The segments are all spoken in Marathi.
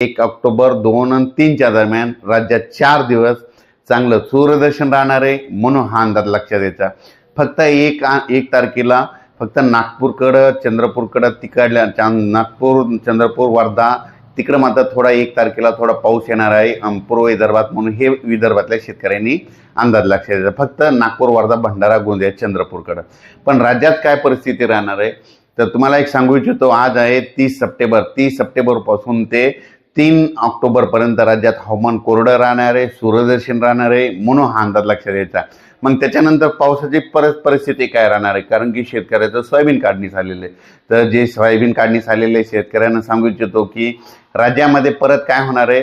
एक ऑक्टोबर दोन आणि तीनच्या दरम्यान राज्यात चार दिवस चांगलं सूर्यदर्शन राहणार आहे म्हणून हा अंदाज लक्षात यायचा. फक्त एक एक तारखेला फक्त नागपूरकडं चंद्रपूरकडं तिकडल्या चां- नागपूर चंद्रपूर वर्धा तिकडं मात्र थोडा एक तारखेला थोडा पाऊस येणार आहे. पूर्व विदर्भात म्हणून हे विदर्भातल्या शेतकऱ्यांनी अंदाज लक्षात द्यायचा फक्त नागपूर वर्धा भंडारा गोंदिया चंद्रपूरकडं. पण राज्यात काय परिस्थिती राहणार आहे? तर तुम्हाला एक सांगू इच्छितो आज आहे तीस सप्टेंबर. तीस सप्टेंबरपासून ते तीन ऑक्टोबरपर्यंत राज्यात हवामान कोरडं राहणार आहे सूर्यदर्शन राहणार आहे म्हणून हा अंदाज लक्षात द्यायचा मग त्याच्यानंतर पावसाची परत परिस्थिती काय राहणार आहे? कारण की शेतकऱ्याचं सोयाबीन काढणी झालेलं आहे. तर जे सोयाबीन काढणी झालेले शेतकऱ्यांना सांगू इच्छितो की राज्यामध्ये परत काय होणार आहे?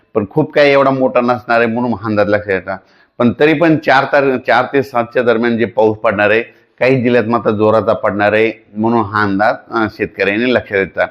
पण खूप काही एवढा मोठा नसणार आहे म्हणून अंदाज लक्षात येतात पण तरी पण चार तार चार ते सातच्या दरम्यान जे पाऊस पडणार आहे काही जिल्ह्यात मात्र जोराचा पडणार आहे म्हणून हा अंदाज शेतकऱ्यांनी लक्षात येतात